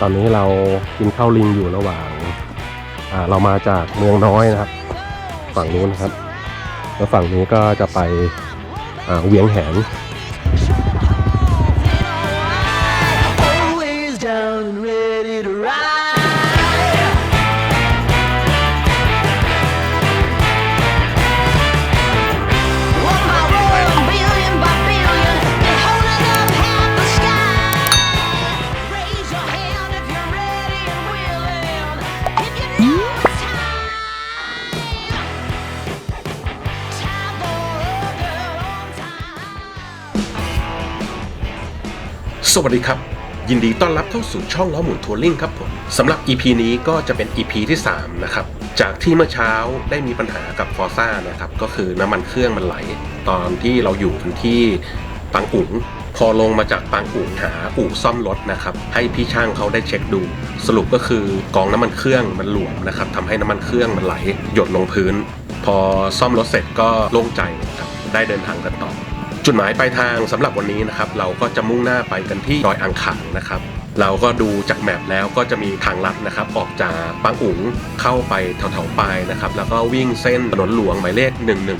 ตอนนี้เรากินข้าวลิงอยู่ระหว่างอ่าเรามาจากเมืองน้อยนะครับ ฝั่งนู้นนะครับ แล้วฝั่งนี้ก็จะไปอ่าเวียงแหง สวัสดีครับ ยินดีต้อนรับเข้าสู่ช่องล้อหมุนทัวริงครับผมสำหรับ EP นี้ก็จะเป็น EP ที่ 3 นะครับ จากที่เมื่อเช้าได้มีปัญหากับฟอร์ซ่านะครับ ก็คือน้ำมันเครื่องมันไหล ตอนที่เราอยู่ที่ปางอุ๋งพอลงมาจากปางอุ๋งหาอู่ซ่อมรถนะครับ ให้พี่ช่างเขาได้เช็คดู สรุปก็คือกองน้ำมันเครื่องมันหลวมนะครับทำให้น้ำมันเครื่องมันไหล หยดลงพื้น พอซ่อมรถเสร็จก็โล่งใจครับได้เดินทางกันต่อ จุดหมายปลายทางสำหรับวันนี้นะครับเราก็จะมุ่งหน้าไปกันที่ดอยอ่างขางนะครับ เราก็ดูจากแมปแล้วก็จะมีทางลัดนะครับ ออกจากปางอุ๋งเข้าไปแถวๆปลายนะครับ แล้วก็วิ่งเส้นถนนหลวงหมายเลข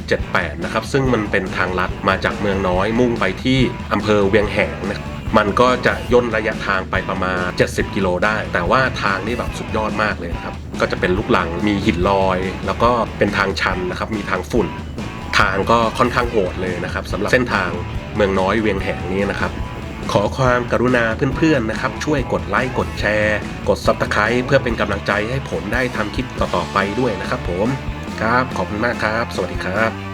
1178 นะครับ ซึ่งมันเป็นทางลัดมาจากเมืองน้อยมุ่งไปที่อำเภอเวียงแหงนะครับมันก็จะย่นระยะทางไปประมาณ 70 กิโลได้ แต่ว่าทางนี่แบบสุดยอดมากเลยนะครับ ก็จะเป็นลูกลัง มีหินลอย แล้วก็เป็นทางชันนะครับ มีทางฝุ่น ทางก็ค่อนข้างโหดเลยนะครับสำหรับเส้นทางเมืองน้อยเวียงแหงนี้นะครับ ขอความกรุณาเพื่อนๆนะครับ ช่วยกดไลค์กดแชร์ กด Subscribe เพื่อเป็นกำลังใจให้ผมได้ทำคลิปต่อๆไปด้วยนะครับผมครับขอบคุณมากครับ สวัสดีครับ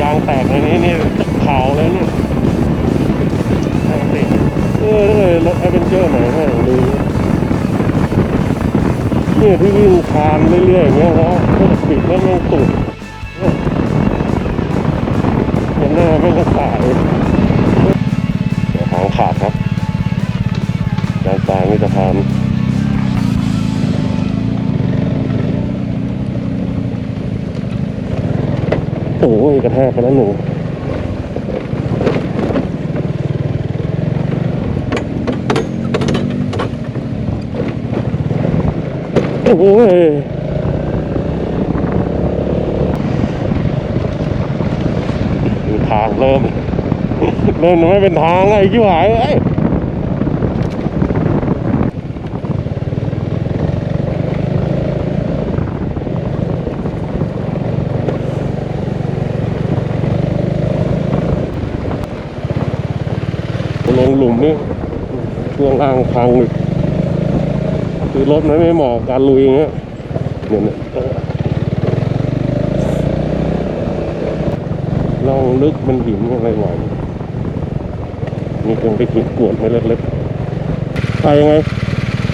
ยางแตกในนี้นี่เผาเลยเนี่ยเอาสิเออถ้าเกิดรถแอดเวนเจอร์ไหนให้ดูเนี่ยที่วิ่งคานเรื่อยๆอย่างเงี้ยนะก็จะปิดแล้วมันตุดเนี่ยหน้าไม่ก็สายเดี๋ยวหางขาดครับยางตายไม่จะพาน โอ้ยกระแทกไปแล้วหนึ่งโอ้ยทางเริ่ม เริ่มไม่เป็นทางไอ้ชิบหายเอ้ยลงหลุม นี่ช่วงล่างพังอีกคือรถมันไม่เหมาะกับการลุยอย่างเงี้ยเนี่ยเนี่ยเออล่องลึกมันหินอะไรหน่อยนี่คงไปหินกวดไม่เล็กๆไปยังไง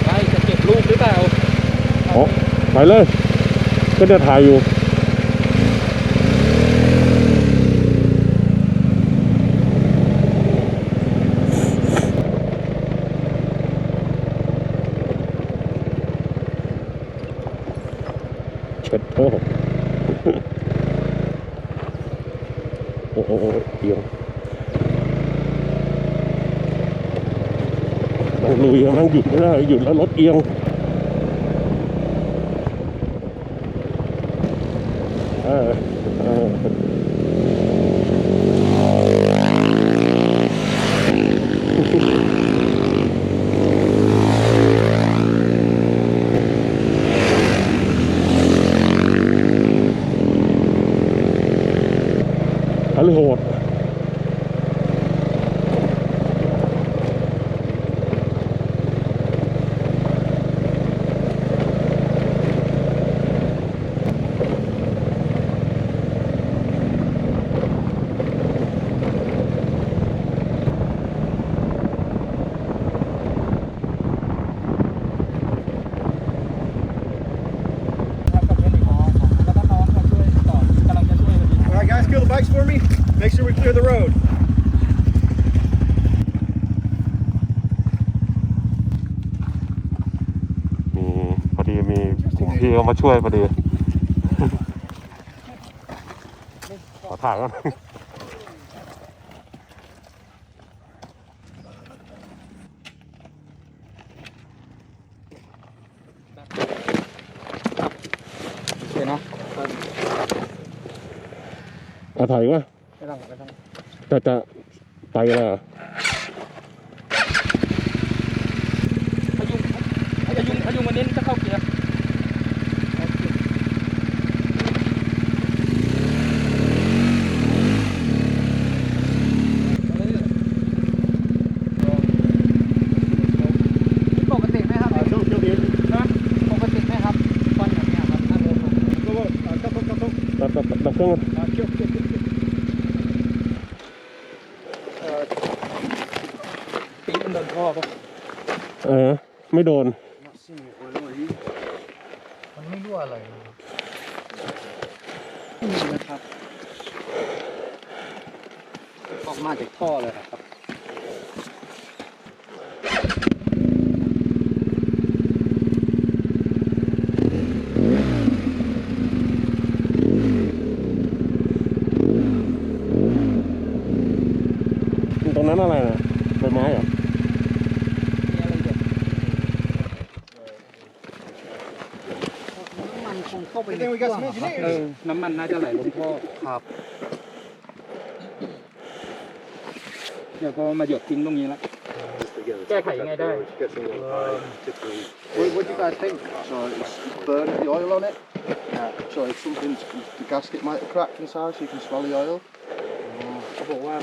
ไปจะเก็บลูกหรือเปล่าอ๋อไปเลย ก็จะถ่ายอยู่ ดโทษโอ้โหเอียวต้องลุยมันหยุดไม่ได้หยุดแล้วรถเอียงเออฮัลโหด Make sure we clear the road. มีพอดีมีกลุ่มพี่ เขามาช่วยพอดี ขอถ่ายก่อนโอเคเนาะเอาถ่ายว่าไม่ต้องไม่ต้องจะจะไปแล้วเหรอ พยุงพยุงพยุงวันนี้จะเข้าเกียร์ปกติไหมครับ Uh, don't kill the engine. นะปกติไหมครับควันแบบเนี้ยครับถ้าโดน Go up. Uh, couple, couple. ดับดับดับเครื่องก่อน Uh, kill, kill, kill, kill. เอ่อปีมันโดนท่อปะ เออ ไม่โดนไม่รั่วอะไรนะครับ ออกมาจากท่อเลยครับ ตรงนั้นอะไรนะใบไม้เหรอ มีอะไรเด็ดน้ำมันคงเข้าไปใน Then we เครื่ got อง some อะครับ engineers. เออ น้ำมันน่าจะไหลลงท่อครับเดี๋ยวพอมาหยดทิ้งตรงนี้แล้วแก้ไขยังไงได้ What, what do you guys think? So it's burn the oil on it. Yeah. So if something, the gasket might have cracked inside, so you can smell the oil. เขาบอกว่า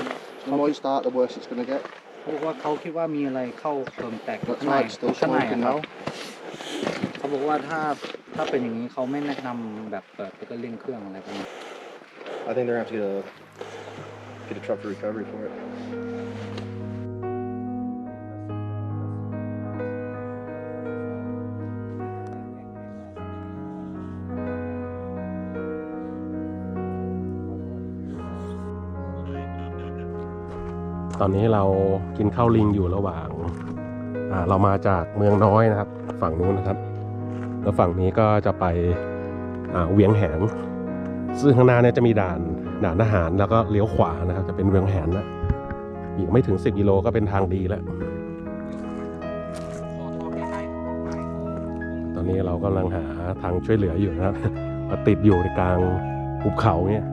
So the more you start, the worse it's going to get. เขาบอกว่าเขาคิดว่ามีอะไรเข้าเติมแตก That's ข้างใน right, still ข้างใน smoking อะครับ now. เขาบอกว่าถ้า ถ้าเป็นอย่างนี้เขาไม่แนะนำแบบเปิดแล้วก็เร่งเครื่องอะไรประมาณ I think they're gonna have to get a get a truck for recovery for it. ตอนนี้เรากินข้าวลิงอยู่ระหว่างอ่าเรามาจากเมืองน้อยนะครับ ฝั่งนู้นนะครับ แล้วฝั่งนี้ก็จะไปเวียงแหงซึ่งข้างหน้าเนี่ยจะมีด่านด่านทหารแล้วก็เลี้ยวขวานะครับจะเป็นเวียงแหงนะอีกไม่ถึง 10กิโลก็เป็นทางดีแล้ว ตอนนี้เรากำลังหาทางช่วยเหลืออยู่นะครับมาติดอยู่ในกลางหุบเขาเนี่ย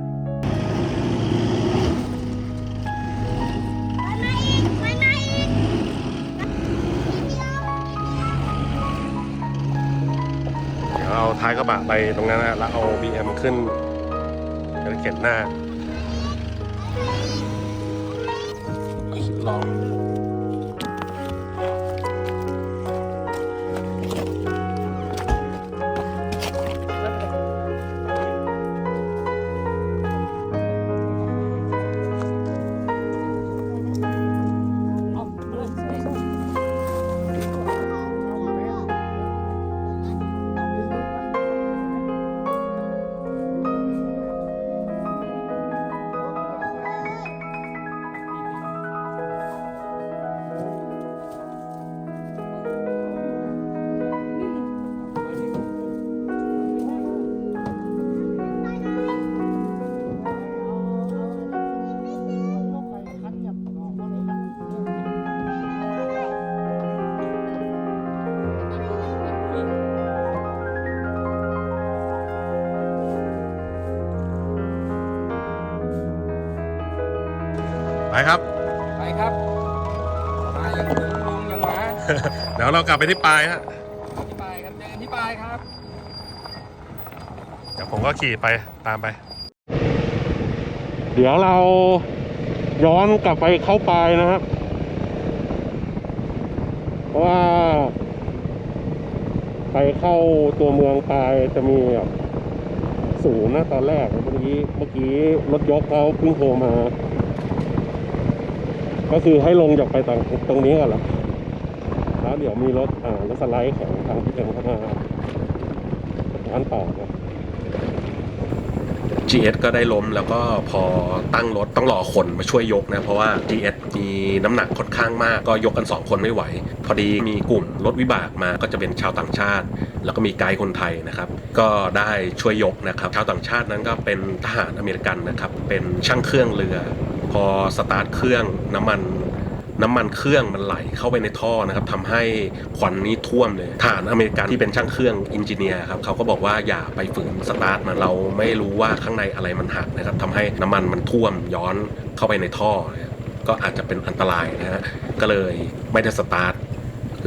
ไปตรงนั้นนะแล้วเอา BM ขึ้นจะเข็นหน้าลอง ครับ ไปครับมายังถึงลุงยังมาเดี๋ยวเรากลับไปที่ปลายฮะที่ปลายครับเจอกันที่ปลายครับ เดี๋ยวผมก็ขี่ไปตามไป เดี๋ยวเราย้อนกลับไปเข้าปลายนะครับเพราะว่า ไปเข้าตัวเมืองปลายจะมีแบบสูงนะตอนแรกเมื่อกี้เมื่อกี้รถยกเขาเพิ่งโทรมา ก็คือให้ลงจากไปตรงตรงนี้ก่อนและแล้วเดี๋ยวมีรถอ่ารถสไลด์ของทางพี่เอ็มเข้ามาร้านต่อนะ GS ก็ได้ล้มแล้วก็พอตั้งรถต้องรอคนมาช่วยยกนะ เพราะว่า GS มีน้ำหนักค่อนข้างมากก็ยกกัน 2 คนไม่ไหว พอดีมีกลุ่มรถวิบากมาก็จะเป็นชาวต่างชาติ แล้วก็มีไกด์คนไทยนะครับ ก็ได้ช่วยยกนะครับ ชาวต่างชาตินั้นก็เป็นทหารอเมริกันนะครับ เป็นช่างเครื่องเรือ พอสตาร์ทเครื่องน้ำมันน้ำมันเครื่องมันไหลเข้าไปในท่อนะครับทำให้ควันนี้ท่วมเลยทหารอเมริกันที่เป็นช่างเครื่องอินจิเนียร์ครับเขาก็บอกว่าอย่าไปฝืนสตาร์ทมันเราไม่รู้ว่าข้างในอะไรมันหักนะครับทำให้น้ำมันมันท่วมย้อนเข้าไปในท่อ ก็อาจจะเป็นอันตรายนะฮะก็เลยไม่ได้สตาร์ท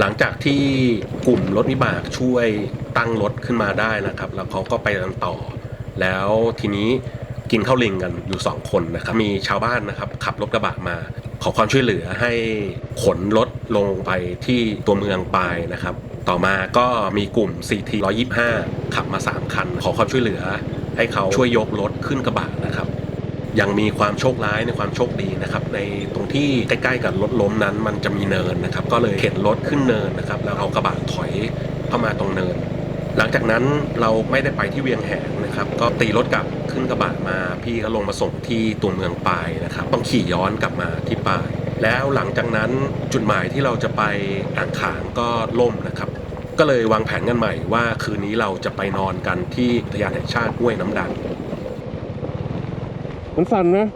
หลังจากที่กลุ่มรถวิบากช่วยตั้งรถขึ้นมาได้นะครับ แล้วเขาก็ไปกันต่อ แล้วทีนี้ กินข้าวลิงกันอยู่ 2 คนนะครับมีชาวบ้านนะครับขับรถกระบะมาขอความช่วยเหลือให้ขนรถลงไปที่ตัวเมืองปายนะครับ ต่อมาก็มีกลุ่ม CT 125 ขับมา 3 คัน ขอความช่วยเหลือ ให้เขาช่วยยกรถขึ้นกระบะนะครับ ยังมีความโชคร้ายในความโชคดีนะครับ ในตรงที่ใกล้ๆกับรถล้มนั้นมันจะมีเนินนะครับ ก็เลยเข็นรถขึ้นเนินนะครับ แล้วเอากระบะถอยเข้ามาตรงเนิน หลังจากนั้นเราไม่ได้ไปที่เวียงแหงนะครับ ก็ตีรถกลับขึ้นกระบะมา พี่ก็ลงมาส่งที่ตัวเมืองปายนะครับ ต้องขี่ย้อนกลับมาที่ปาย แล้วหลังจากนั้นจุดหมายที่เราจะไปอ่างขางก็ล่มนะครับ ก็เลยวางแผนกันใหม่ว่าคืนนี้เราจะไปนอนกันที่อุทยานแห่งชาติห้วยน้ำดังมันสั่นนะ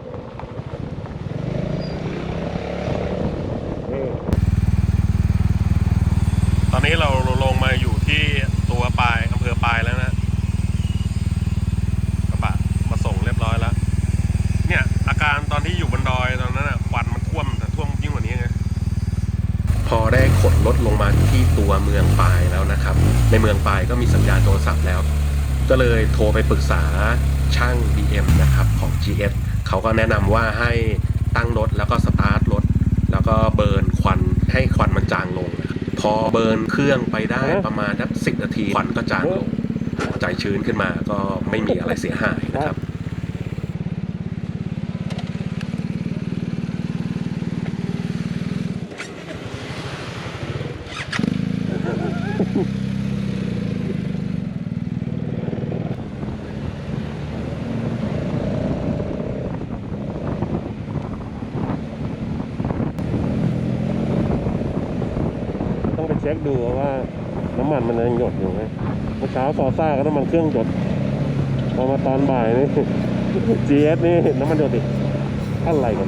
ตอนนี้เราลงมาอยู่ที่ตัวปายอำเภอปายแล้วนะกระบะมาส่งเรียบร้อยแล้ว เนี่ย อาการตอนที่อยู่บนดอยตอนนั้นอะควันมันท่วมแต่ท่วมยิ่งกว่านี้ไงพอได้ขนรถลงมาที่ตัวเมืองปายแล้วนะครับ ในเมืองปายก็มีสัญญาณโทรศัพท์แล้ว ก็เลยโทรไปปรึกษาช่าง BM นะครับของ GS เขาก็แนะนำว่าให้ตั้งรถแล้วก็สตาร์ทรถ แล้วก็เบิร์นควันให้ควันมันจางลงนะครับพอเบิร์นเครื่องไปได้ประมาณสักสินาทีควันก็จางลง ใจชื้นขึ้นมาก็ไม่มีอะไรเสียหายนะครับต้องไปเช็คดูว่า น้ำมันมันยังหยดอยู่ไหมเมื่อเช้าซอซ่าก็น้ำมันเครื่องหยดพอมาตอนบ่ายนี่ GS นี่น้ำมันหยดอีกอะไรกัน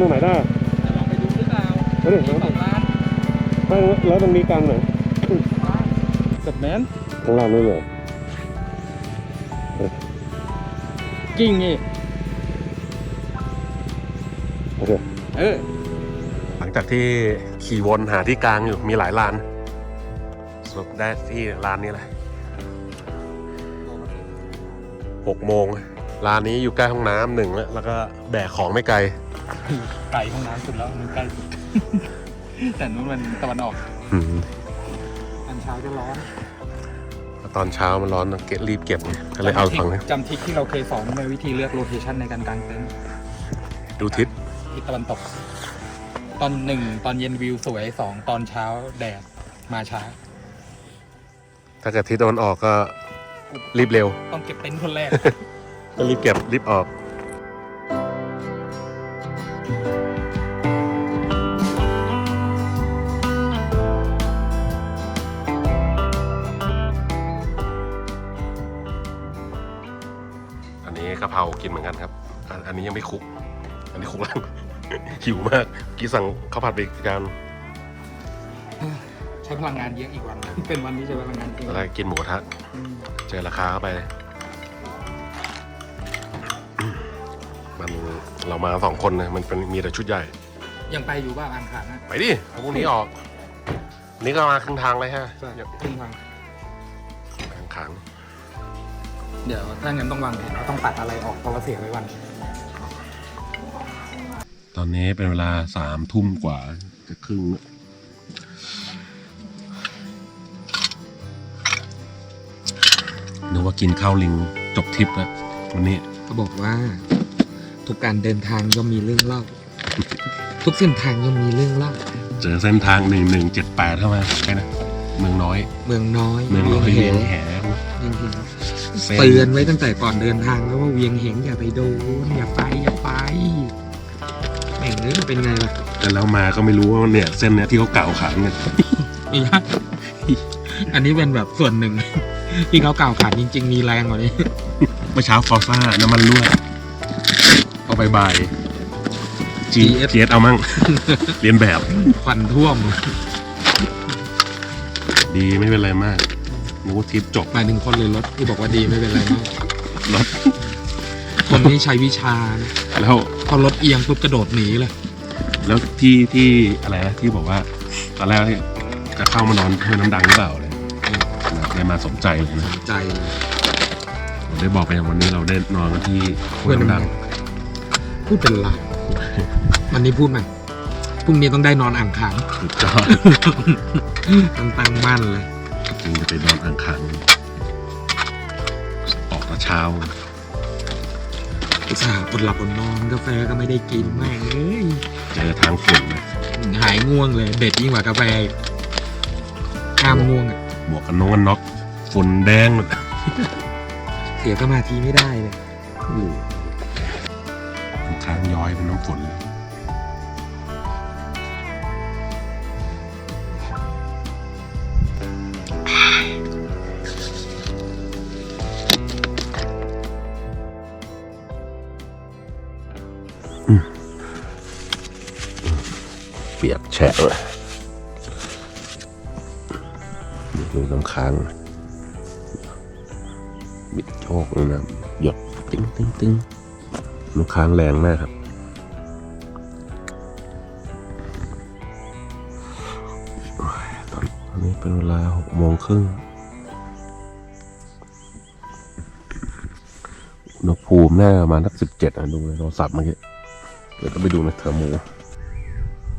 ตรงไหนได้จะลองไปดูหรือเปล่าไปดิมีสองร้านไม่แล้วตรงนี้กลางไหนสับแมนข้างล่างนู่นเลยกิ้งนี่โอเคเออหลังจากที่ขี่วนหาที่กลางอยู่มีหลายร้านสรุปได้ที่ร้านนี้แหละหกโมงร้านนี้อยู่ใกล้ห้องน้ำหนึ่งแล้วแล้วก็แบกของไม่ไกล ไก่ห้องน้ำสุดแล้วมันใกล้สุด แต่นู้นมันตะวันออก อืมอันเช้าจะร้อนตอนเช้ามันร้อนต้องเก็บรีบเก็บไงก็เลยเอาฝั่งนี้จำทริคที่เราเคยสอนในวิธีเลือกโลเคชันในการกางเต็นท์ดูทิศทิศตะวันตก ตอนหนึ่งตอนเย็นวิวสวยสองตอนเช้าแดดมาช้า ถ้าเกิดทิศตะวันออกก็รีบเร็ว ต้องเก็บเต็นท์คนแรก ก็รีบเก็บรีบออก กะเพรากินเหมือนกันครับ อันอันนี้ยังไม่คลุก อันนี้คลุกแล้วหิวมากเมื่อกี้สั่งข้าวผัดไปอีกจานใช้พลังงานเยอะอีกวันเป็นวันที่ใช้พลังงานเยแล้วอะก็กินหมูกระทะอืมเจอราคาเข้าไป มันเรามาสองคนนะมันเป็นมีแต่ชุดใหญ่ ยังไปอยู่บ้างอ่างขางนะไปดิพรุ่งนี้ออก นี่ก็มาครึ่งทางเลยฮะใช่เดี๋ยวขึ้นทาง เดี๋ยวถ้างั้นต้องวางแผนว่าต้องตัดอะไรออกเพราะว่าเสียไว้วัน ตอนนี้เป็นเวลาสามทุ่มกว่าจะครึ่งแล้วนึกว่ากินข้าวลิงจบทริปแล้ววันนี้ เขาบอกว่า ทุกการเดินทางย่อมมีเรื่องเล่า ทุกเส้นทางย่อมมีเรื่องเล่า เจอเส้นทางหนึ่งหนึ่งเจ็ดแปดเข้ามาใช่นะ เมืองน้อย เมืองน้อยเมืองน้อยเวีเวียยงงแหแหเวียงแห เส้นเตือนไว้ตั้งแต่ก่อนเดินทางแล้วว่าเวียงเหงอย่าไปโดนอย่าไปอย่าไปแม่งเอ้ยเป็นไงล่ะแต่แล้วมาก็ไม่รู้ว่าเนี่ย เส้นเนี้ยที่เขาเกล่าวขานกันอีกอันนี้เป็นแบบส่วนหนึ่ง ที่เขากล่าวขานจริง ๆ มีแรงกว่านี้เมื่อเช้าฟอร์ซ่าน้ำมันรั่วเอาไปบาย G GS G S เอามั่งเรียนแบบฟันท่วม ดีไม่เป็นไรมาก นึกว่าทริปจบหมายถึงคนเลยรถที่บอกว่าดีไม่เป็นไรมากรถคนนี้ใช้วิชานะแล้วพอรถเอียงปุ๊บกระโดดหนีเลย แล้วที่ที่อะไรนะที่บอกว่า ตอนแรกที่จะเข้ามานอนห้วยน้ำดังหรือเปล่าเลยได้มาสนใจเลยนะใจเลยผมได้บอกไปอย่างวันนี้เราได้นอนกันที่ห้วยน้ำดังพูดเป็นลางวันนี้พูดไหมพรุ่งนี้ต้องได้นอนอ่างขางสุดยอดตั้งตั้งมั่นเลย จริงจะไปนอนอ่างขางออกแต่เช้าอุตส่าห์อดหลับอดนอนกาแฟก็ไม่ได้กินแม่งเอ้ยเจอทางฝุ่นนะหายง่วงเลยเด็ดยิ่งกว่ากาแฟอีกห้ามง่วงอะหมวกกันน็อกกันน็อกฝุ่นแดงหมดเสียสมาธิไม่ได้เลยค้างย้อยเป็นน้ำฝนเปีย แฉะเลยดูน้ำค้าง บิดโชกเลยนะหยดติ้งติ้งติ้งน้ำค้างแรงมากครับโอ้ยตอนนี้เป็นเวลาหกโมงครึ่งอุณหภูมิน่าประมาณสักสิบเจ็ดนะดูในโทรศัพท์เมื่อกี้ เดี๋ยวต้องไปดูในเทอร์โม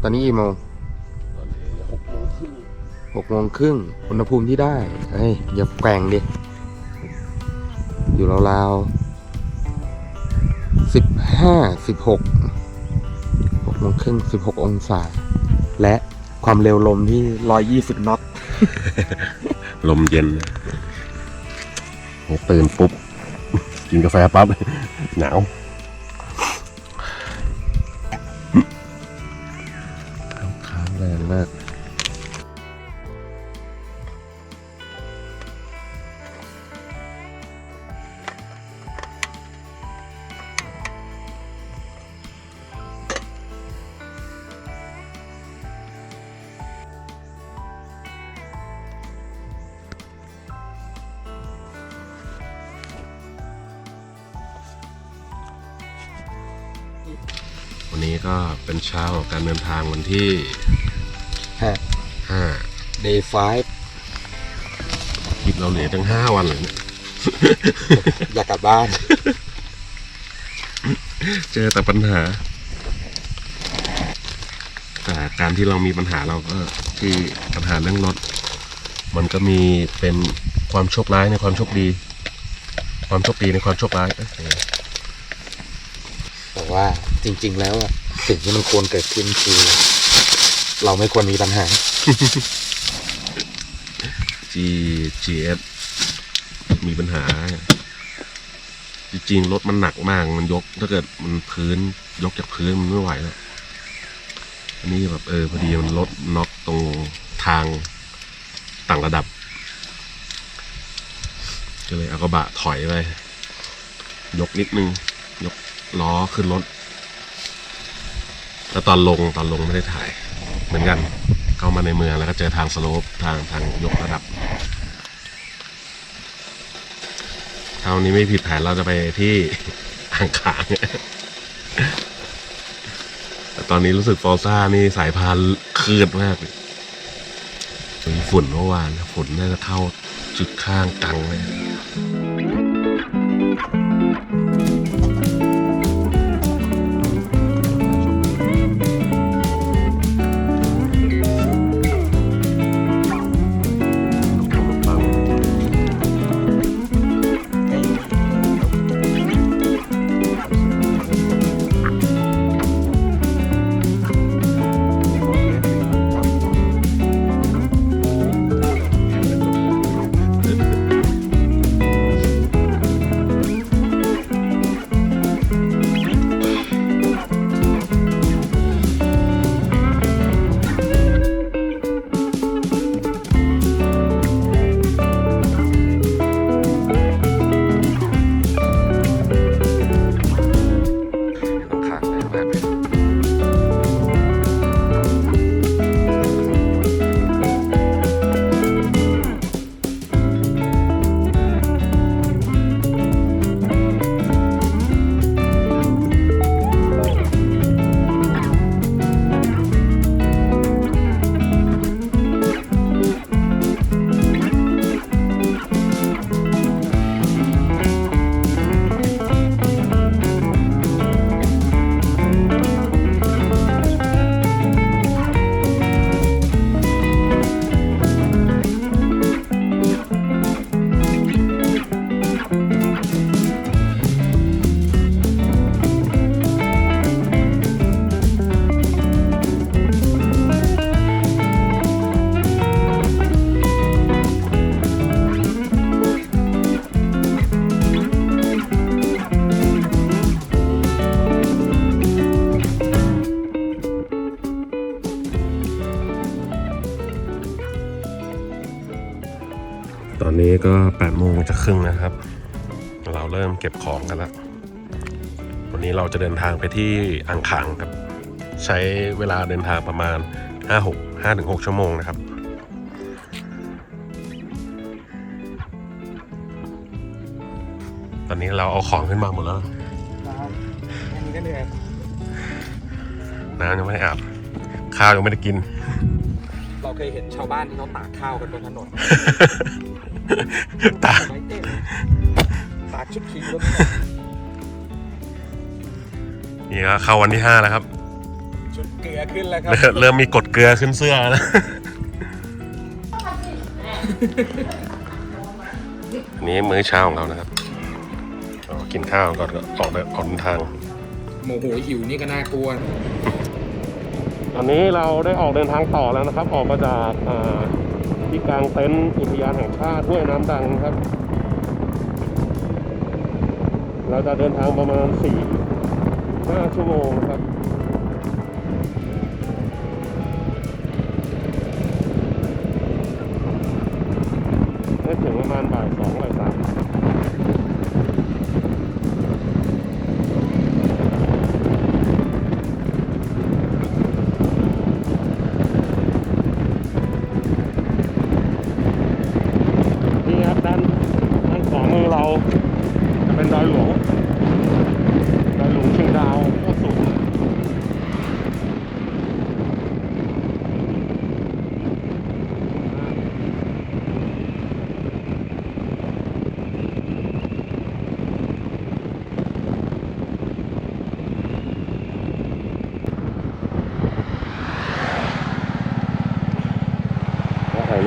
ตอนนี้กี่โมง หกโมงครึ่งอุณหภูมิที่ได้เฮ้ยอย่าแกว่งดิ อยู่ราวๆสิบห้าสิบหกหกโมงครึ่งสิบหกองศา และความเร็วลมที่ร้อยยี่สิบน็อตลมเย็นตื่นปุ๊บ กินกาแฟปั๊บหนาว เป็นเช้าของการเดินทางวันที่ฮะ ห้า day five คิดเราเหลือตั้งห้าวันเลยเนี่ย อยากกลับบ้าน เจอแต่ปัญหา แต่การที่เรามีปัญหาเราก็ที่ปัญหาเรื่องรถ มันก็มีเป็นความโชคร้ายในความโชคดี ความโชคดีในความโชคร้ายเอ้ยยังไงแต่ว่าจริง ๆ แล้วอะ สิ่งที่มันควรเกิดขึ้นคือ เราไม่ควรมีปัญหา G GS มีปัญหา จริงๆรถมันหนักมากมันยก ถ้าเกิดมันพื้นยกจากพื้นมันไม่ไหวแล้วอันนี้แบบเออพอดีมันลดน็อกตรงทางต่างระดับ ก็เลยเอากระบะถอยไป ยกนิดนึง ยกล้อขึ้นรถ แล้วตอนลงตอนลงไม่ได้ถ่าย เหมือนกันเข้ามาในเมืองแล้วก็เจอทางสโลปทางทางยกระดับคราวนี้ไม่ผิดแผนเราจะไปที่อ่างขางแต่ตอนนี้รู้สึกฟอร์ซ่านี่สายพานคืดมากเลยฝุ่นเมื่อวานฝุ่นน่าจะเข้าจุดข้างกังเลย ก็บของกันแล้ว วันนี้เราจะเดินทางไปที่อ่างขางครับ ใช้เวลาเดินทางประมาณ 5 6 5ถึง6ชั่วโมงนะครับ ตอนนี้เราเอาของขึ้นมาหมดแล้วอันนี้ก็เหนื่อยน้ำยังไม่ได้อาบ ข้าวยังไม่ได้กิน เราเคยเห็นชาวบ้านที่เขาตากข้าวกันบนถนนตาไม้เต้นตากชุดขิงบนถนนนี่ก็เข้าวันที่5แล้วครับ ชุดเกลือขึ้นแล้วครับ เริ่มเริ่มมีกดเกลือขึ้นเสื้อแล้วอันนี้มื้อเช้าของเรานะครับอ๋อกินข้าวก่อนก็ออกเดินออกเดินทางโมโหหิวนี่ก็น่ากลัว ตอนนี้เราได้ออกเดินทางต่อแล้วนะครับ ออกมาจากอ่าที่กลางเต็นท์อุทยานแห่งชาติห้วยน้ำดังนะครับ เราจะเดินทางประมาณ 4 5 ชั่วโมงครับได้ถึงประมาณบ่ายสองบ่ายสาม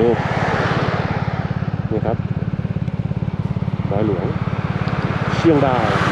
รูปนี่ครับดอยหลวงเชียงดาว